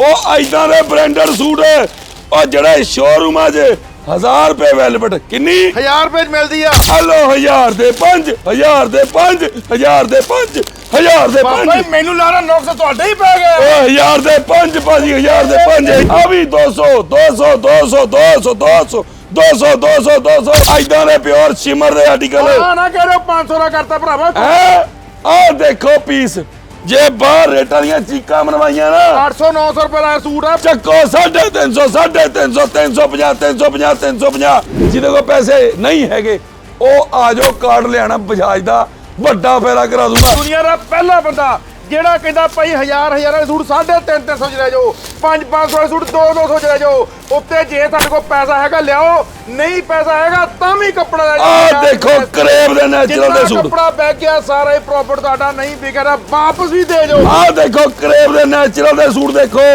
ਉਹ ਐਦਾਂ ਦੇ ਬ੍ਰਾਂਡਡ ਸੂਟ ਉਹ ਜਿਹੜੇ ਸ਼ੋਰੂਮਾਂ 'ਚ 1000 ਰੁਪਏ ਵੈਲਵਟ ਕਿੰਨੀ? 1000 ਰੁਪਏ 'ਚ ਮਿਲਦੀ ਆ। ਹਲੋ 1000 ਦੇ 5 1000 ਦੇ 5 1000 ਦੇ 5 1000 ਦੇ 5 ਬਾਬਾ ਮੈਨੂੰ ਲੱਗਦਾ ਨੁਕਸ ਤੁਹਾਡੇ ਹੀ ਪੈ ਗਿਆ ਓ 1000 ਦੇ 5 ਭਾਜੀ 1000 ਦੇ 5 ਆ ਵੀ 200 200 200 200 200 200 200 200 ਐਦਾਂ ਦੇ ਪਿਓਰ ਸ਼ਿਮਰ ਦੇ ਆਰਟੀਕਲ ਆ ਨਾ ਕਹਿ ਰਹੇ 500 ਦਾ ਕਰਤਾ ਭਰਾਵਾ। ਹੈ? ਆਹ ਦੇਖੋ ਪੀਸ ਜੇ ਬਾਹਰ ਰੇਟਾਂ ਦੀਆਂ ਚੀਕਾਂ ਮਨਵਾਈਆਂ ਨਾ 800 900 ਰੁਪਏ ਦਾ ਸੂਟ ਆ। ਚੱਕੋ 350 350 350 350 350 ਜਿਹਦੇ ਕੋਲ ਪੈਸੇ ਨਹੀਂ ਹੈਗੇ ਉਹ ਆ ਜਾਓ ਕਾਰਡ ਲਿਆਣਾ ਬਜਾਜ ਦਾ। ਵੱਡਾ ਫੇਰਾ ਕਰਾ ਦੂੰਗਾ। ਦੁਨੀਆ ਦਾ ਪਹਿਲਾ ਬੰਦਾ ਜਿਹੜਾ ਕਹਿੰਦਾ ਭਾਈ ਹਜ਼ਾਰ ਹਜ਼ਾਰ ਵਾਲੇ ਸੂਟ 350 300 ਚ ਲੈ ਜਾਓ 5 500 ਵਾਲੇ ਸੂਟ 2 200 ਚ ਲੈ ਜਾਓ ਉੱਤੇ ਜੇ ਤੁਹਾਡੇ ਕੋਲ ਪੈਸਾ ਹੈਗਾ ਲਿਆਓ ਨਹੀਂ ਪੈਸਾ ਹੈਗਾ ਤਾਂ ਵੀ ਕੱਪੜਾ ਲੈ ਜਾਓ। ਆਹ ਦੇਖੋ ਕਰੇਬ ਦੇ ਨੈਚੁਰਲ ਦੇ ਸੂਟ। ਕੱਪੜਾ ਬੈ ਗਿਆ ਸਾਰਾ ਹੀ ਪ੍ਰੋਫਿਟ ਤੁਹਾਡਾ ਨਹੀਂ ਵਿਕਦਾ ਵਾਪਸ ਵੀ ਦੇ ਜਾਓ। ਆਹ ਦੇਖੋ ਕਰੇਬ ਦੇ ਨੈਚੁਰਲ ਦੇ ਸੂਟ ਦੇਖੋ।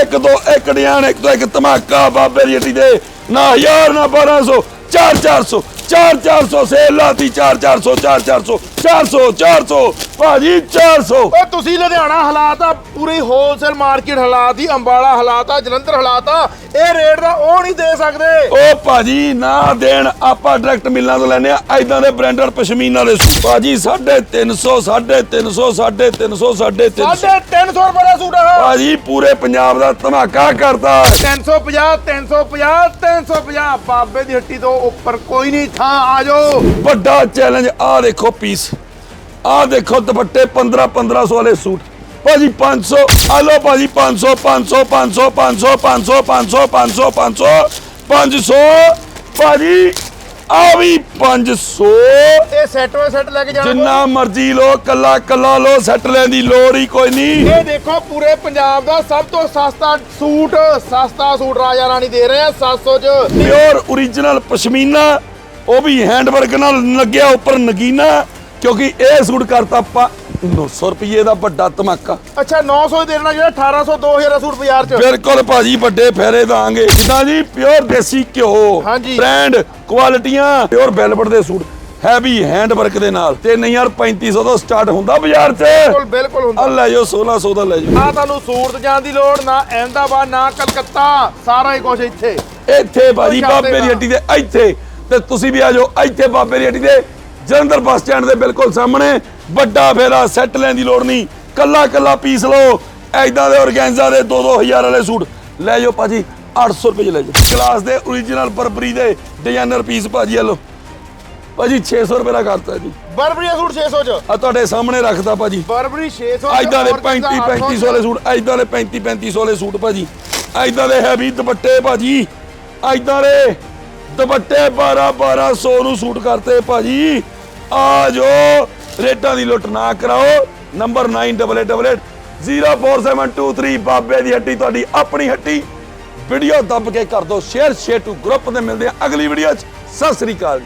ਇੱਕ ਤੋਂ ਇੱਕ ਡਿਆਨ ਇੱਕ ਤੋਂ ਇੱਕ ਧਮਾਕਾ ਬਾਬੇ ਦੀ ਹੱਟੀ ਦੇ। ਨਾ ਹਜ਼ਾਰ ਨਾ 1200 4 400 4 400 ਸੇਲ ਲਾਤੀ 4 400 4 400 400 400 ਭਾਜੀ 400 ਓ ਤੁਸੀਂ ਲੁਧਿਆਣਾ ਹਾਲਾਤ ਆ ਪੂਰੀ ਹੋਲਸੇਲ ਮਾਰਕੀਟ ਹਾਲਾਤ ਹੀ ਅੰਬਾਲਾ ਹਾਲਾਤ ਆ ਜਲੰਧਰ ਹਾਲਾਤ ਆ ਇਹ ਰੇਟ ਦਾ ਉਹ ਨਹੀਂ ਦੇ ਸਕਦੇ। ਓ ਭਾਜੀ ਨਾ ਦੇਣ ਆਪਾਂ ਡਾਇਰੈਕਟ ਮਿਲਣਾ ਤੋਂ ਲੈਨੇ ਆ ਐਦਾਂ ਦੇ ਬ੍ਰਾਂਡਡ ਪਸ਼ਮੀਨਾ ਦੇ ਸੂਟ। ਭਾਜੀ 350 350 350 350 ਸਾਢੇ 300 ਰੁਪਏ ਦਾ ਸੂਟ ਆ। ਭਾਜੀ ਪੂਰੇ ਪੰਜਾਬ ਦਾ ਧਮਾਕਾ ਕਰਦਾ 350 350 350 ਬਾਬੇ ਦੀ ਹੱਟੀ ਤੋਂ ਉੱਪਰ ਕੋਈ ਨਹੀਂ ਥਾਂ ਆ ਜਾਓ। ਵੱਡਾ ਚੈਲੰਜ ਆ ਦੇਖੋ ਪੀਸ ਆ ਦੇਖੋ ਦੁਪੱਟੇ 15 1500 ਵਾਲੇ ਸੂਟ ਭਾਜੀ 500 ਆ ਲਓ ਭਾਜੀ 500 500 500 500 500 500 500 500 500 ਭਾਜੀ ਆ ਵੀ 500 ਇਹ ਸੈੱਟ ਵੇ ਸੈੱਟ ਲੈ ਕੇ ਜਾਣਾ ਜਿੰਨਾ ਮਰਜ਼ੀ ਲੋ ਕੱਲਾ ਕੱਲਾ ਲੋ ਸੈੱਟ ਲੈਣ ਦੀ ਲੋੜ ਹੀ ਕੋਈ ਨਹੀਂ ਇਹ ਦੇਖੋ ਪੂਰੇ ਪੰਜਾਬ ਦਾ ਸਭ ਤੋਂ ਸਸਤਾ ਸੂਟ ਸਸਤਾ ਸੂਟ ਰਾਜਾ ਰਾਣੀ ਦੇ ਰਹੇ ਆ 700 ਚ ਪਿਓਰ origignal ਪਸ਼ਮੀਨਾ ਉਹ ਵੀ ਹੈਂਡਵਰਕ ਨਾਲ ਲੱਗਿਆ ਉੱਪਰ ਨਗੀਨਾ ਕਿਉਂਕਿ ਇਹ ਸੂਟ ਕਰਤਾ ਆਪਾਂ 900 ਰੁਪਏ ਦਾ ਵੱਡਾ ਧਮਾਕਾ। ਅੱਛਾ 900 ਦੇ ਦੇਣਾ ਜਿਹੜਾ 1800 2000 ਦਾ ਸੂਟ ਬਾਜ਼ਾਰ ਚ। ਬਿਲਕੁਲ ਭਾਜੀ ਵੱਡੇ ਫੇਰੇ ਦਾਂਗੇ। ਜਿੱਦਾਂ ਜੀ ਪਿਓਰ ਦੇਸੀ ਘਿਓ ਹਾਂਜੀ। ਬ੍ਰਾਂਡ ਕੁਆਲਿਟੀਆਂ ਪਿਓਰ ਵੈਲਵਟ ਦੇ ਸੂਟ ਹੈਵੀ ਹੈਂਡਵਰਕ ਦੇ ਨਾਲ। ਤੇ ਨਹੀਂ ਯਾਰ 3500 ਤੋਂ ਸਟਾਰਟ ਹੁੰਦਾ ਬਾਜ਼ਾਰ 'ਚ। ਬਿਲਕੁਲ ਬਿਲਕੁਲ ਹੁੰਦਾ। ਆ ਲੈ ਜਾਓ 1600 ਦਾ ਲੈ ਜਾਓ। ਆ ਤੁਹਾਨੂੰ ਸੂਰਤ ਜਾਣ ਦੀ ਲੋੜ ਨਾ ਅਹਿਮਦਾਬਾਦ ਨਾ ਕਲਕੱਤਾ ਸਾਰਾ ਹੀ ਕੁਝ ਇੱਥੇ। ਇੱਥੇ ਭਾਜੀ ਕੋਈ ਬਾਬੇ ਦੀ ਹੱਟੀ ਦੇ ਇੱਥੇ। ਤੇ ਤੁਸੀਂ ਵੀ ਆ ਜਾਓ ਇੱਥੇ ਬਾਬੇ ਦੀ ਹੱਟੀ ਦੇ ਜਲੰਧਰ ਬੱਸ ਸਟੈਂਡ ਦੇ ਬਿਲਕੁਲ ਸਾਹਮਣੇ। ਵੱਡਾ ਫੇਰਾ ਸੈੱਟ ਲੈਣ ਦੀ ਲੋੜ ਨਹੀਂ। ਕੱਲਾ ਕੱਲਾ ਪੀਸ ਲਓ। ਐਦਾਂ ਦੇ ਔਰਗੈਂਜ਼ਾ ਦੇ 2-2000 ਵਾਲੇ ਸੂਟ। ਲੈ ਜਾਓ ਭਾਜੀ 800 ਰੁਪਏ ਲੈ ਜਾਓ। ਕਲਾਸ ਦੇ origignal ਬਰਬਰੀ ਦੇ ਡਿਜ਼ਾਈਨਰ ਪੀਸ ਭਾਜੀ ਆ ਲਓ। ਭਾਜੀ 600 ਰੁਪਏ ਦਾ ਕਰਤਾ ਜੀ। ਬਰਬਰੀ ਦਾ ਸੂਟ 600 ਚ? ਆ ਤੁਹਾਡੇ ਸਾਹਮਣੇ ਰੱਖਦਾ ਭਾਜੀ। ਬਰਬਰੀ 600 ਐਦਾਂ ਦੇ 35 3500 ਵਾਲੇ ਸੂਟ ਐਦਾਂ ਦੇ 35 3500 ਵਾਲੇ ਸੂਟ ਭਾਜੀ। ਐਦਾਂ ਦੇ ਹੈਵੀ ਦੁਪੱਟੇ ਭਾਜੀ। ਐਦਾਂ ਦੇ ਦੁਪੱਟੇ 12 1200 ਨੂੰ ਸੂਟ ਕਰਤੇ ਭਾਜੀ। ਆ ਜੋ ਰੇਟਾਂ ਦੀ ਲੁੱਟ ਨਾ ਕਰਾਓ। ਨੰਬਰ 9888047223 ਬਾਬੇ ਦੀ ਹੱਟੀ, ਤੁਹਾਡੀ ਆਪਣੀ ਹੱਟੀ। ਵੀਡੀਓ ਦੱਬ ਕੇ ਕਰ ਦਿਓ ਸ਼ੇਅਰ ਸ਼ੇਅਰ ਟੂ ਗਰੁੱਪ ਤੇ ਮਿਲਦੇ ਆ ਅਗਲੀ ਵੀਡੀਓ 'ਚ। ਸਤਿ ਸ੍ਰੀ ਅਕਾਲ।